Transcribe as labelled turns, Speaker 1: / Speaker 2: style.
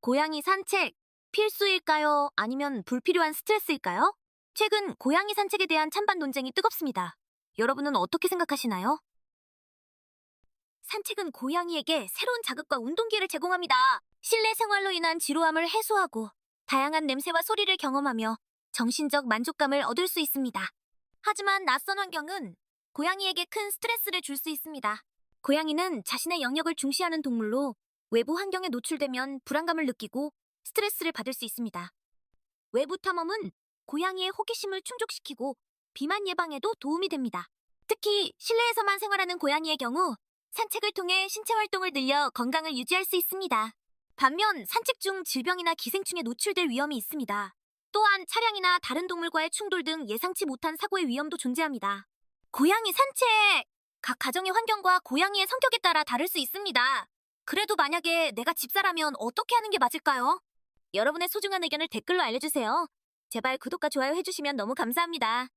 Speaker 1: 고양이 산책 필수일까요? 아니면 불필요한 스트레스일까요? 최근 고양이 산책에 대한 찬반 논쟁이 뜨겁습니다. 여러분은 어떻게 생각하시나요? 산책은 고양이에게 새로운 자극과 운동기를 제공합니다. 실내 생활로 인한 지루함을 해소하고 다양한 냄새와 소리를 경험하며 정신적 만족감을 얻을 수 있습니다. 하지만 낯선 환경은 고양이에게 큰 스트레스를 줄 수 있습니다. 고양이는 자신의 영역을 중시하는 동물로 외부 환경에 노출되면 불안감을 느끼고 스트레스를 받을 수 있습니다. 외부 탐험은 고양이의 호기심을 충족시키고 비만 예방에도 도움이 됩니다. 특히 실내에서만 생활하는 고양이의 경우 산책을 통해 신체 활동을 늘려 건강을 유지할 수 있습니다. 반면 산책 중 질병이나 기생충에 노출될 위험이 있습니다. 또한 차량이나 다른 동물과의 충돌 등 예상치 못한 사고의 위험도 존재합니다. 고양이 산책! 각 가정의 환경과 고양이의 성격에 따라 다를 수 있습니다. 그래도 만약에 내가 집사라면 어떻게 하는 게 맞을까요? 여러분의 소중한 의견을 댓글로 알려주세요. 제발 구독과 좋아요 해주시면 너무 감사합니다.